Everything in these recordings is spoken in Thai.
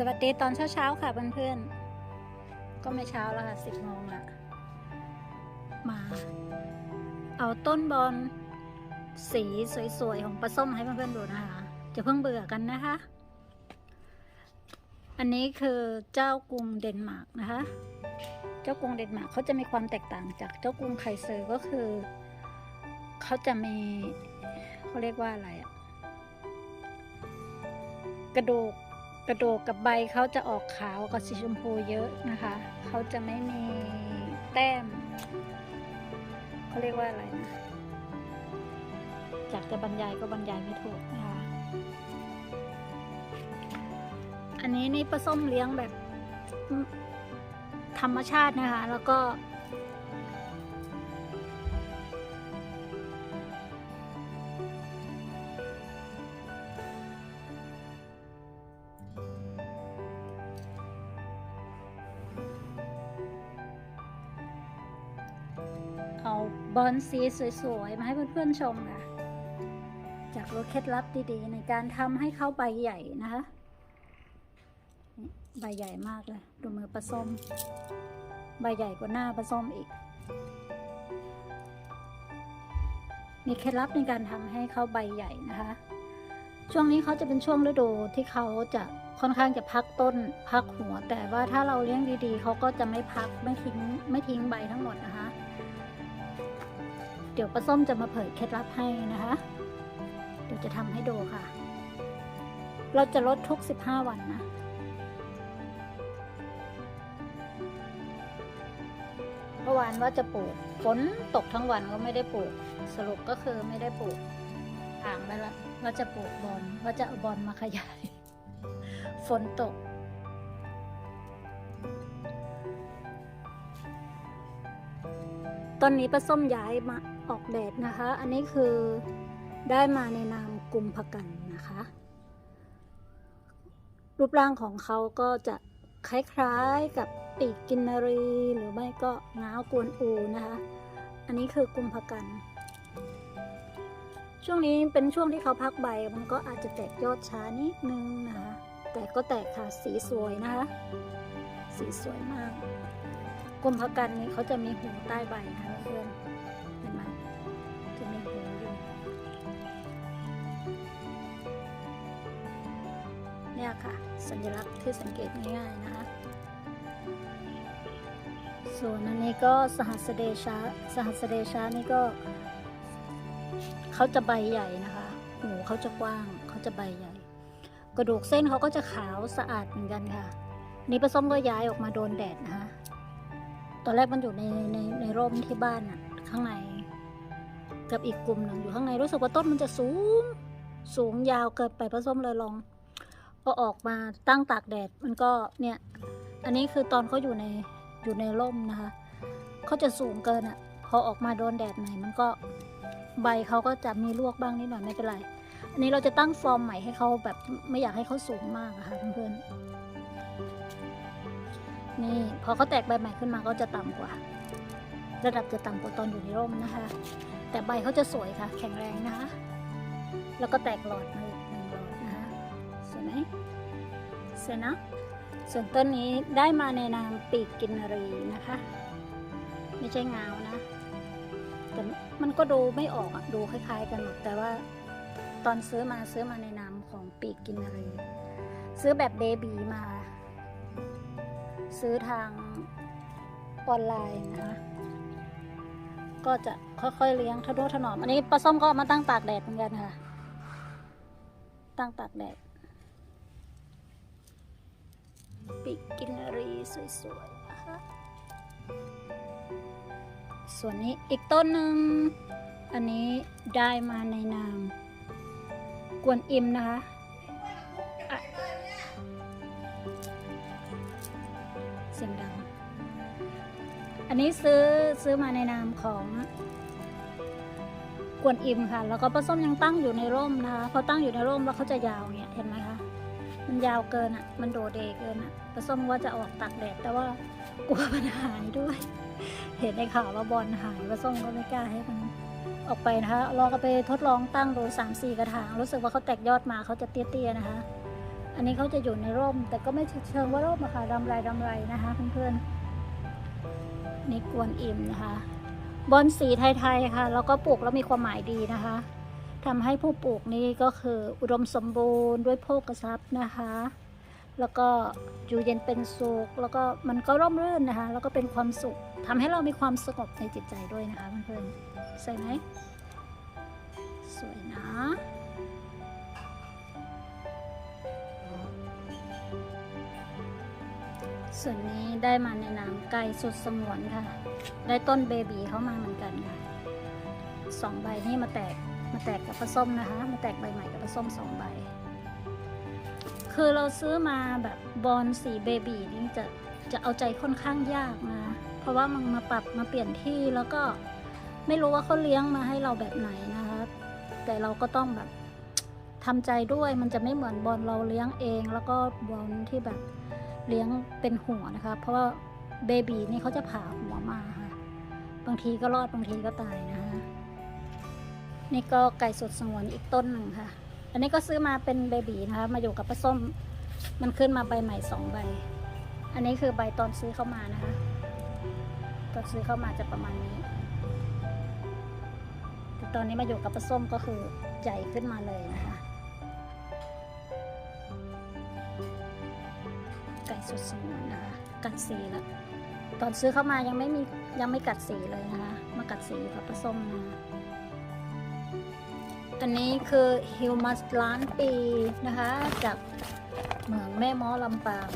สวัสดีตอนเช้าๆค่ะเพื่อนๆ ก็ไม่เช้าแล้วค่ะสิบโมงละมา เอาต้นบอลสีสวยๆ ของปลาส้มให้เพื่อนๆดูนะคะ จะเพิ่งเบื่อกันนะคะ อันนี้คือเจ้ากรุงเดนมาร์กนะคะ เจ้ากรุงเดนมาร์กเขาจะมีความแตกต่างจากเจ้ากรุงไคเซอร์ก็คือ เขาจะมีเขาเรียกว่าอะไรอะกระดูก กระโดกกับใบเขาจะออกขาวกับสีชมพูเยอะนะคะ เขาจะไม่มีแต้ม เขาเรียกว่าอะไรนะ จากจะบรรยายก็บรรยายไม่ถูกนะคะ อันนี้นี่ปลาส้มเลี้ยงแบบธรรมชาตินะคะ แล้วก็ บอลสีสวยๆ มาให้เพื่อนๆชมค่ะ จากรู้เคล็ดลับดีๆ ในการทำให้เขาใบใหญ่นะคะใบใหญ่มากเลย ดูมือปลาส้ม ใบใหญ่กว่าหน้าปลาส้มอีก มีเคล็ดลับในการทำให้เขาใบใหญ่นะคะ ช่วงนี้เขาจะเป็นช่วงฤดูที่เขาจะค่อนข้างจะพักต้นพักหัว แต่ว่าถ้าเราเลี้ยงดีๆ เขาก็จะไม่พักไม่ทิ้งไม่ทิ้งใบทั้งหมดนะคะ ดี๋ยวปลาส้มจะมาเผยเคล็ดลับให้นะคะ เดี๋ยวจะทำให้ดูค่ะ เราจะลดทุก 15 วันนะเมื่อวานว่าจะปลูกฝนตกทั้งวันก็ไม่ได้ปลูก สรุปก็คือไม่ได้ปลูกอ่างไปแล้วว่าจะปลูกบอลว่าจะเอาบอลมาขยาย ฝนตกตอนนี้ปลาส้มย้ายมา ออกแดดนะคะ อันนี้คือได้มาในนามกุมภกันนะคะ รูปร่างของเขาก็จะคล้ายๆกับปีกกินนารีหรือไม่ก็ง้าวกวนอูนะคะ อันนี้คือกุมภกัน ช่วงนี้เป็นช่วงที่เขาพักใบมันก็อาจจะแตกยอดช้านิดนึงนะคะ แต่ก็แตกค่ะสีสวยนะคะ สีสวยมากกุมภกันนี้เขาจะมีหูใต้ใบนะคะเพื่อน ค่ะ สัญลักษณ์ที่สังเกตง่ายๆนะคะ ส่วนอันนี้ก็สหัสเดชาสหัสเดชานี่ก็เขาจะใบใหญ่นะคะหูเขาจะกว้างเขาจะใบใหญ่ กระดูกเส้นเขาก็จะขาวสะอาดเหมือนกันค่ะ นี่ผสมก็ย้ายออกมาโดนแดดนะคะตอนแรกมันอยู่ในในในร่มที่บ้านอะข้างใน กับอีกกลุ่มหนึ่งอยู่ข้างในรู้สึกว่าต้นมันจะสูง สูงยาวเกินไปผสมเลยลอง อออกมาตั้งตากแดดมันก็เนี่ย อันนี้คือตอนเขาอยู่ในอยู่ในร่มนะคะเขาจะสูงเกินอะพอออกมาโดนแดดหน่อยมันก็ใบเขาก็จะมีลวกบ้างนิดหน่อยไม่เป็นไร อันนี้เราจะตั้งฟอร์มใหม่ให้เขาแบบไม่อยากให้เขาสูงมากอะค่ะเพื่อนๆนี่พอเขาแตกใบใหม่ขึ้นมาก็จะต่ำกว่า ระดับจะต่ำกว่าตอนอยู่ในร่มนะคะ แต่ใบเขาจะสวยค่ะ แข็งแรงนะคะ แล้วก็แตกหลอดมาอีกหนึ่งหลย ไหมสวยนะส่วนต้นนี้ได้มาในนามปีกกินรีนะคะ ไม่ใช่งาวนะ แต่มันก็ดูไม่ออกอะดูคล้าย ๆ กันหมดแต่ว่าตอนซื้อมาซื้อมาในนามของปีกกินรี ซื้อแบบเบบีมา ซื้อทางออนไลน์นะคะก็จะค่อยๆเลี้ยงทะนุถนอม อันนี้ปลาส้มก็มาตั้งตากแดดเหมือนกันค่ะ ตั้งตากแดด ปีกกินรีสวยๆนะคะส่วนนี้อีกต้นหนึ่ง อันนี้ได้มาในนามกวนอิมนะคะเสียงดัง อันนี้ซื้อซื้อมาในนามของกวนอิมค่ะ แล้วก็ปลาส้มยังตั้งอยู่ในร่มนะคะพอตั้งอยู่ในร่มแล้วเขาจะยาวเนี่ยเห็นไหม มันยาวเกินอะ มันโดดเดเกินอะปลาส้มว่าจะออกตากแดดแต่ว่ากลัวมันหายด้วย เห็นในข่าวว่าบอลหายปลาส้มก็ไม่กล้าให้มันออกไปนะคะลองเอาไปทดลองตั้งดูสามสี่กระถาง รู้สึกว่าเขาแตกยอดมาเขาจะเตี้ยๆนะคะ อันนี้เขาจะอยู่ในร่ม แต่ก็ไม่เชิงว่าร่มอะค่ะรำไรรำไรนะคะเพื่อนๆนี่กวนอิมนะคะ บอนสีไทยๆค่ะ แล้วก็ปลูกแล้วมีความหมายดีนะคะ ทำให้ผู้ปลูกนี่ก็คืออุดมสมบูรณ์ด้วยโภคทรัพย์นะคะ แล้วก็อยู่เย็นเป็นสุข แล้วก็มันก็ร่มรื่นนะคะ แล้วก็เป็นความสุขทำให้เรามีความสงบในจิตใจด้วยนะคะเพื่อนๆใส่ไหมสวยนะส่วนนี้ได้มาในนามไก่สุดสงวนค่ะ ได้ต้นเบบีเข้ามาเหมือนกันค่ะสองใบนี่มาแตก มาแตกกับผสมนะคะ มาแตกใบใหม่กับผสมสองใบ คือเราซื้อมาแบบบอลสีเบบีนี่จะจะเอาใจค่อนข้างยากนะ เพราะว่ามันมาปรับมาเปลี่ยนที่แล้วก็ไม่รู้ว่าเขาเลี้ยงมาให้เราแบบไหนนะคะ แต่เราก็ต้องแบบทำใจด้วยมันจะไม่เหมือนบอลเราเลี้ยงเอง แล้วก็บอลที่แบบเลี้ยงเป็นหัวนะคะ เพราะว่าเบบีนี่เขาจะผ่าหัวมาค่ะ บางทีก็รอดบางทีก็ตายนะคะ นี่ก็ไก่สดสงวนอีกต้นหนึ่งค่ะ อันนี้ก็ซื้อมาเป็นเบบีนะคะ มาอยู่กับป้าส้ม มันขึ้นมาใบใหม่สองใบ อันนี้คือใบตอนซื้อเข้ามานะคะ ตอนซื้อเข้ามาจะประมาณนี้ แต่ตอนนี้มาอยู่กับป้าส้มก็คือใหญ่ขึ้นมาเลยนะคะ ไก่สดสงวนนะคะ กัดสีแล้วตอนซื้อเข้ามายังไม่มียังไม่กัดสีเลยนะคะ มากัดสีอยู่กับป้าส้มนะคะ อันนี้คือฮิวมัสล้านปีนะคะ จากเหมืองแม่ม้อลำปาง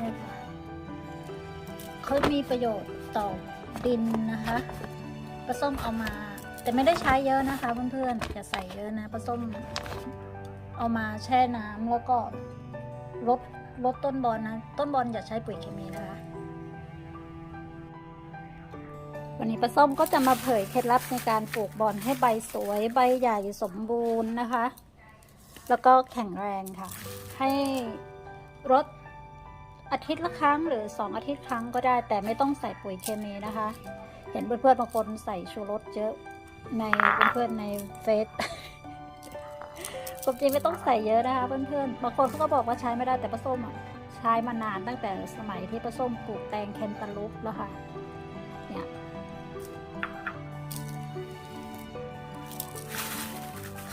นี่ค่ะเขามีประโยชน์ต่อดินนะคะปลาส้มเอามา แต่ไม่ได้ใช้เยอะนะคะเพื่อนๆอย่าใส่เยอะนะปลาส้มเอามาแช่น้ำแล้วก็ลดลดต้นบอลนะต้นบอลอย่าใช้ปุ๋ยเคมีนะคะ วันนี้ป้าส้มก็จะมาเผยเคล็ดลับในการปลูกบอนให้ใบสวยใบใหญ่สมบูรณ์นะคะ แล้วก็แข็งแรงค่ะ ให้รดอาทิตย์ละครั้งหรือสองอาทิตย์ครั้งก็ได้ แต่ไม่ต้องใส่ปุ๋ยเคมีนะคะ เห็นเพื่อนๆบางคนใส่ชูรสเยอะในเพื่อนๆในเฟซความจริงไม่ต้องใส่เยอะนะคะเพื่อนๆบางคนเขาก็บอกว่าใช้ไม่ได้แต่ป้าส้มอะใช้มานานตั้งแต่สมัยที่ป้าส้มปลูกแตงแคนตาลูปแล้วค่ะ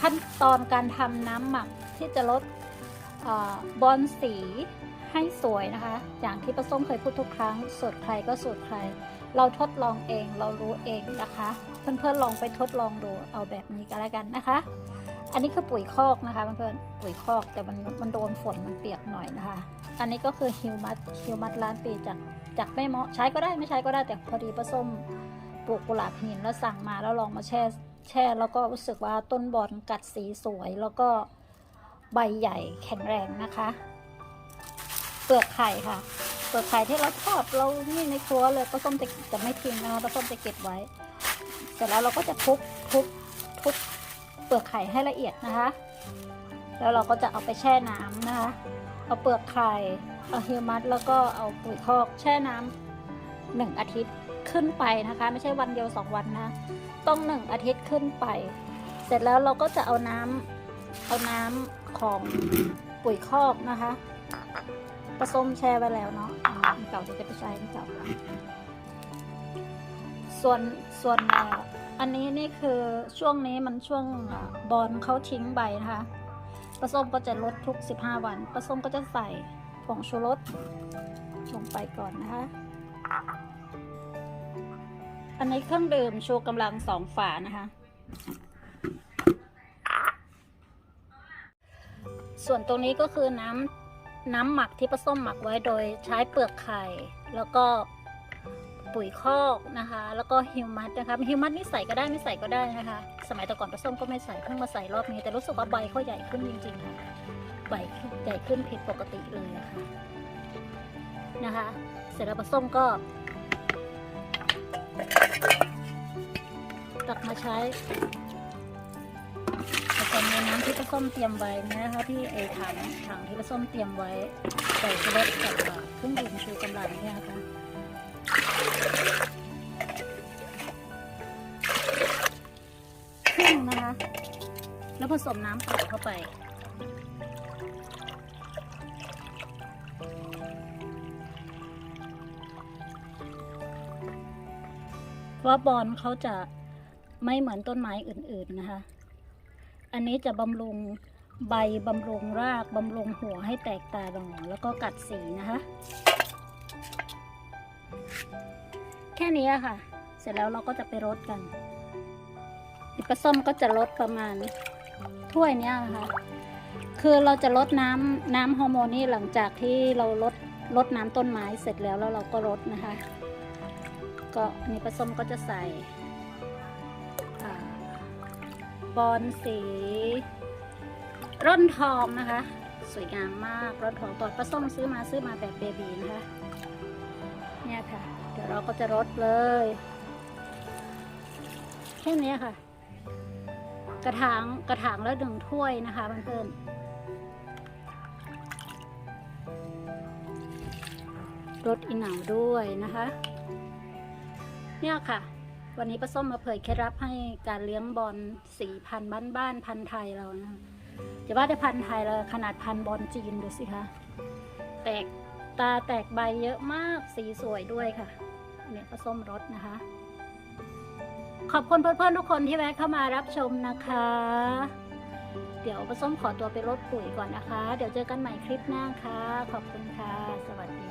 ขั้นตอนการทำน้ำหมักที่จะลดอบอลสีให้สวยนะคะ อย่างที่ป้าส้มเคยพูดทุกครั้งสูตรใครก็สูตรใคร เราทดลองเองเรารู้เองนะคะ เพื่อนๆลองไปทดลองดูเอาแบบนี้ก็แล้วกันนะคะ อันนี้คือปุ๋ยคอกนะคะเพื่อนๆปุ๋ยคอกแต่มันมันโดนฝนมันเปียกหน่อยนะคะ อันนี้ก็คือฮิวมัสฮิวมัสล้านปีจากจากแม่เมาะใช้ก็ได้ไม่ใช้ก็ได้แต่พอดีป้าส้มปลูกกุหลาบหินแล้วสั่งมาแล้วลองมาแช่ แช่แล้วก็รู้สึกว่าต้นบอลกัดสีสวย แล้วก็ใบใหญ่แข็งแรงนะคะ เปลือกไข่ค่ะ เปลือกไข่ที่เราทอดเรานี่ในครัวเลยป้าส้มจะจะไม่ทิ้งนะคะป้าส้มจะเก็บไว้ เสร็จแล้วเราก็จะทุบทุบทุบเปลือกไข่ให้ละเอียดนะคะ แล้วเราก็จะเอาไปแช่น้ำนะคะ เอาเปลือกไข่เอาฮิวมัสแล้วก็เอาปุ๋ยคอกแช่น้ำหนึ่งอาทิตย์ขึ้นไปนะคะ ไม่ใช่วันเดียวสองวันนะ ต้องหนึ่งอาทิตย์ขึ้นไป เสร็จแล้วเราก็จะเอาน้ำเอาน้ำของปุ๋ยคอกนะคะผสมแช่ไว้แล้วเนาะเก่าจะไปใช้เก่าส่วนส่วนอันนี้นี่คือช่วงนี้มันช่วงบอลเขาทิ้งใบนะคะผสมก็จะลดทุก 15 วันผสมก็จะใส่ผงชูรสลงไปก่อนนะคะ อันนี้เครื่องดื่มชูกำลังสองฝานะคะ ส่วนตรงนี้ก็คือน้ำน้ำหมักที่ผสมหมักไว้โดยใช้เปลือกไข่ แล้วก็ปุ๋ยคอกนะคะ แล้วก็ฮิวมัสนะคะฮิวมัสนี่ใส่ก็ได้ไม่ใส่ก็ได้นะคะ สมัยแต่ก่อนผสมก็ไม่ใส่เพิ่งมาใส่รอบนี้แต่รู้สึกว่าใบเขาใหญ่ขึ้นจริงๆค่ะใบใหญ่ขึ้นผิดปกติเลยนะคะนะคะ เสร็จแล้วผสมก็ ตักมาใช้ผสมในน้ำที่ผสมเตรียมไว้นะคะที่ไอถังถังที่ผสมเตรียมไว้ใส่ชูรสกับเครื่องดื่มชูกำลังเนี่ยนะคะครึ่งนะคะ แล้วผสมน้ำเปล่าเข้าไป ว่าบอลเขาจะไม่เหมือนต้นไม้อื่นๆนะคะ อันนี้จะบำรุงใบบำรุงรากบำรุงหัวให้แตกตาดองแล้วก็กัดสีนะคะ แค่นี้ค่ะ เสร็จแล้วเราก็จะไปรดกันอีปลาส้มก็จะลดประมาณถ้วยเนี้ยนะคะ คือเราจะลดน้ำน้ำฮอร์โมนนี่หลังจากที่เราลดลดน้ำต้นไม้เสร็จแล้วแล้วเราก็รดนะคะ ก็อันนี้ปลาส้มก็จะใส่บอลสี ร่อนทองนะคะ สวยงามมากร่อนทองตอนปลาส้มซื้อมาซื้อมาแบบเบบีนะคะเนี่ยค่ะ เดี๋ยวเราก็จะรดเลยแค่นี้ค่ะ กระถางกระถางละหนึ่งถ้วยนะคะเพื่อนๆรดอีเหนาวด้วยนะคะ เนี่ยค่ะ วันนี้ป้าส้มมาเผยเคล็ดลับให้การเลี้ยงบอลสีพันธุ์บ้านๆพันธุ์ไทยเรานะจะว่าแต่พันธุ์ไทยเราขนาดพันธุ์บอลจีนดูสิคะแตกตาแตกใบเยอะมากสีสวยด้วยค่ะอันนี้ป้าส้มรสนะคะ ขอบคุณเพื่อนๆทุกคนที่แวะเข้ามารับชมนะคะ เดี๋ยวป้าส้มขอตัวไปรดปุ๋ยก่อนนะคะ เดี๋ยวเจอกันใหม่คลิปหน้าค่ะ ขอบคุณค่ะ สวัสดี